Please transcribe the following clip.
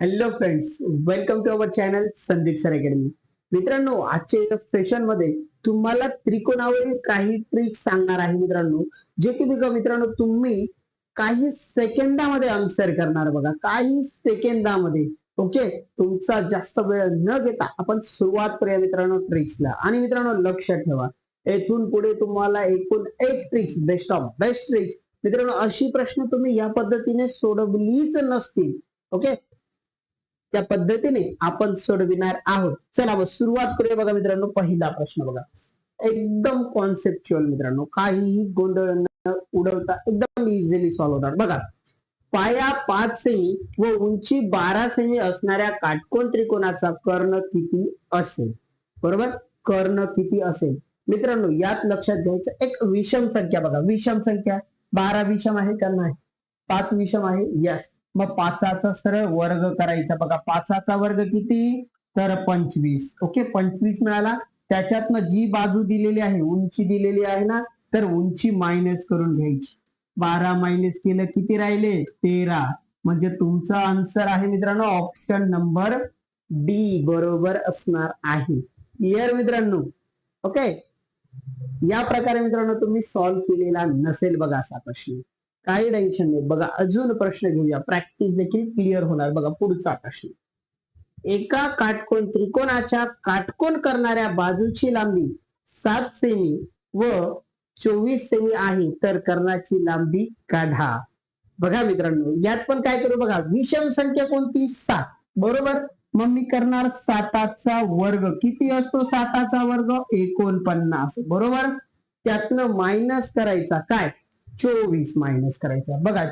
Hello friends welcome to our channel Sandeep sir academy मित्रांनो आजच्या सेशनमध्ये तुम्हाला त्रिकोणावरील काही ट्रिक्स सांगणार आहे मित्रांनो जे की बघा मित्रांनो तुम्ही काही सेकंदामध्ये आन्सर करणार बघा. काही सेकंदामध्ये ओके तुमचा जास्त वेळ न घेता आपण सुरुवात करूया मित्रांनो ट्रिक्सला आणि मित्रांनो लक्षात ठेवा. येथून पुढे तुम्हाला एकूण एक tricks best of best tricks मित्रांनो अशी प्रश्न तुम्ही या पद्धतीने सोडवलीच नसतील. ओके? त्या पद्धतीने आपण सोडविणार आहोत. चला मग सुरुवात करूया बघा मित्रांनो पहिला प्रश्न बघा. एकदम कॉन्सेप्च्युअल मित्रांनो काहीही गोंधळ न उडवता एकदम इझिली सॉल्व्ह होणार बघा पाया पाच सेमी व उंची बारा सेमी असणाऱ्या काटकोन त्रिकोणाचा कर्ण किती असेल? बरोबर? कर्ण किती असेल? मित्रांनो यात लक्षात घ्यायचं एक विषम संख्या बघा. विषम संख्या? बारा विषम आहे का नाही पाच विषम आहे? यस मग पाचाचा सरळ वर्ग करायचा. बघा पाचाचा वर्ग किती? तर पंचवीस. ओके पंचवीस मिळाला. त्याच्यातनं जी बाजू दिलेली आहे उंची दिलेली आहे ना तर उंची मायनस करून घ्यायची. बारा मायनस केलं किती राहिले? तेरा. म्हणजे तुमचा आन्सर आहे मित्रांनो ऑप्शन नंबर डी बरोबर असणार आहे. क्लिअर मित्रांनो? ओके या प्रकारे मित्रांनो तुम्ही सॉल्व्ह केलेला नसेल बघा असा प्रश्न. काही टेन्शन नाही. बघा अजून प्रश्न घेऊया. प्रॅक्टिस देखील क्लिअर होणार बघा पुढचा प्रश्न. एका काटकोन त्रिकोणाच्या काटकोन करणाऱ्या बाजूची लांबी सात सेमी व चोवीस सेमी आहे तर कर्णाची लांबी काढा. बघा मित्रांनो यात पण काय करू बघा विषम संख्या कोणती? सात. बरोबर? मग मी करणार साताचा वर्ग. किती असतो साताचा वर्ग? एकोणपन्नास. बरोबर? त्यातनं मायनस करायचा काय? चोवीस मायनस करायचा. बघा.